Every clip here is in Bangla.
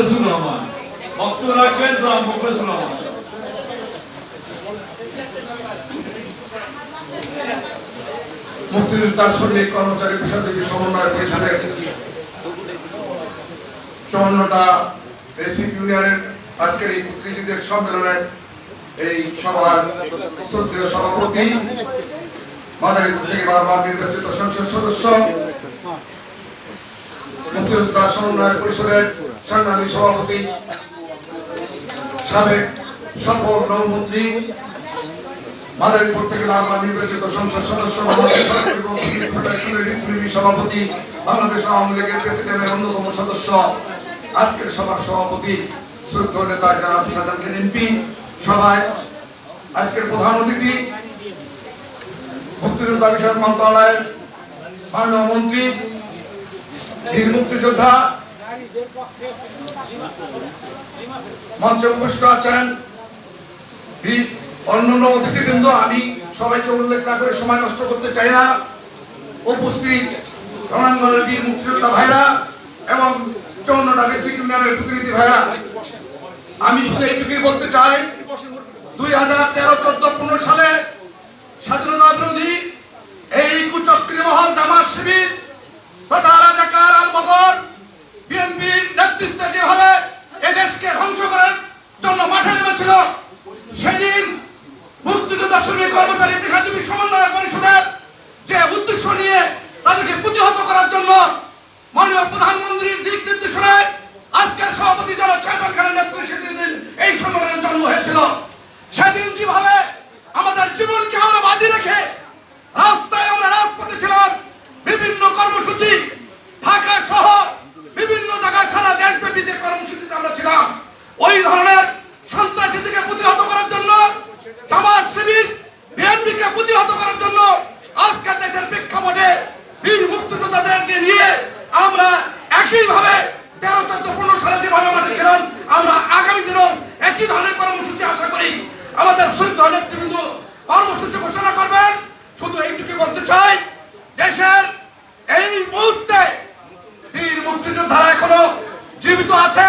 মুখলেসুর রহমান বক্তব্য রাখবেন জনাব মুখলেসুর রহমান মুক্তিযোদ্ধার শ্রমিক কর্মচারী পেশাজীবী সমন্বয় পরিষদের চুয়ান্নটা বেসিক ইউনিয়নের আজকের এই প্রতিনিধিদের সম্মেলনের এই সভার শ্রদ্ধেয় সভাপতি, মাদারীপুর থেকে বারবার নির্বাচিত সংসদ সদস্য, মুক্তিযোদ্ধা সমন্বয় পরিষদের সংগ্রামী সভাপতি, সাবেক সফল নৌমন্ত্রী মাদারীপুর থেকে বারবার নির্বাচিত সংসদ সদস্য সভাপতি, বাংলাদেশ আওয়ামী লীগের প্রেসিডেন্টের অন্যতম সদস্য, আজকের সভার সভাপতি, শ্রদ্ধ নেতা জনাব সাধারণ এমপি সভায় আজকের প্রধান অতিথি, মুক্তিযোদ্ধা বিষয়ক মন্ত্রণালয়ের মাননীয় মন্ত্রী, বীর মুক্তিযোদ্ধা মঞ্চে উপস্থিত আছেন অন্যান্য অতিথিবৃন্দ। আমি সবাইকে উল্লেখ না করে সময় নষ্ট করতে চাই না। উপস্থিত রণাঙ্গনের বীর মুক্তিযোদ্ধা ভাইরা এবং চৌন্নটা বেসিক ইউনিয়নের প্রতিনিধি ভাইরা। আমি শুধু এইটুকুই বলতে চাই, দুই হাজার তেরো চোদ্দ পনেরো সালে স্বাধীনতা বিরোধী এই কুচক্রী মহল জামাত শিবির তথা রাজাকার আল বদর বিএনপির নেতৃত্বে যেভাবে এদেশকে ধ্বংস করার জন্য মাঠে নেমেছিল সেদিন মুক্তিযোদ্ধা শ্রমিক কর্মচারী পেশাজীবী সমন্বয় পরিষদের যে উদ্দেশ্য নিয়ে তাদেরকে প্রতিহত করার জন্য মাননীয় প্রধানমন্ত্রীর দিক নির্দেশনায় আজকের সভাপতি জনাব চেতন খানের নেতৃত্বে সেদিন এই সম্মেলনের জন্ম হয়েছিল সেদিন যেভাবে আমাদের জীবনকে আমরা বাজি রেখে রাস্তায় আমরা রাজপথে ছিলাম বিভিন্ন কর্মসূচি ঢাকা সহ বিভিন্ন জায়গায় সারা দেশব্যাপী যে কর্মসূচিতে আমরা ছিলাম ওই ধরনের সন্ত্রাসী থেকে প্রতিহত করার জন্য জামাত শিবির বিএনপিকে প্রতিহত করার জন্য আজকের দেশের প্রেক্ষাপটে বীর মুক্তিযোদ্ধাদেরকে নিয়ে আমরা একইভাবে তেরো চোদ্দ পনেরো সালে যেভাবে মাঠে ছিলাম আমরা আগামী দিনেও একই ধরনের কর্মসূচি আশা করি আমাদের শ্রদ্ধ নেতৃবৃন্দ কর্মসূচি ঘোষণা করবেন। শুধু এইটুকু বলতে চাই, দেশের এই মুহূর্তে বীর মুক্তিযোদ্ধারা এখনও জীবিত আছে।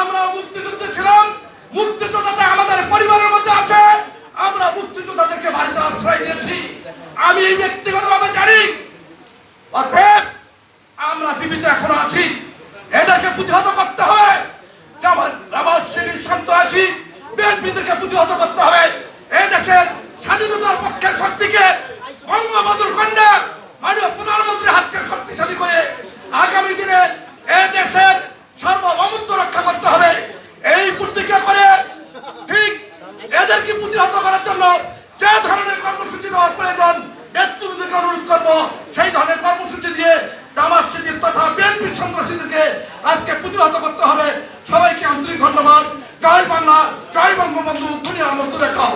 আমরা মুক্তিযুদ্ধে ছিলাম মুক্তিযোদ্ধাতে আমাদের পরিবারের মধ্যে আছে। আমরা মুক্তিযোদ্ধাদেরকে বাড়িতে আশ্রয় দিয়েছি। আমি এই ব্যক্তিগতভাবে জানি, অতএব আমরা জীবিত এখনও আছি। এদেরকে প্রতিহত করতে হবে। জামাত জামাত শিবির সন্ত্রাসী বিদ্রোহকে প্রতিহত করতে হবে। এই দেশের স্বাধীনতার পক্ষের শক্তিকে বঙ্গবন্ধুর কন্যা মাননীয় প্রধানমন্ত্রীর হাতকে শক্তিশালী করে আগামী দিনে এই দেশের সার্বভৌমত্ব রক্ষা করতে হবে। এই প্রতিজ্ঞা করে ঠিক এদেরকে প্রতিহত করার জন্য যে ধরনের কর্মসূচি দেওয়ার প্রয়োজন, নেতৃবৃন্দকে অনুরোধ করব, সেই ধরনের কর্মসূচি দিয়ে দামাজ শিবির তথা বিএনপি সন্ত্রাসীদেরকে আজকে প্রতিহত করতে হবে। সবাইকে আন্তরিক ধন্যবাদ। জয় বাংলা। 他们都在吵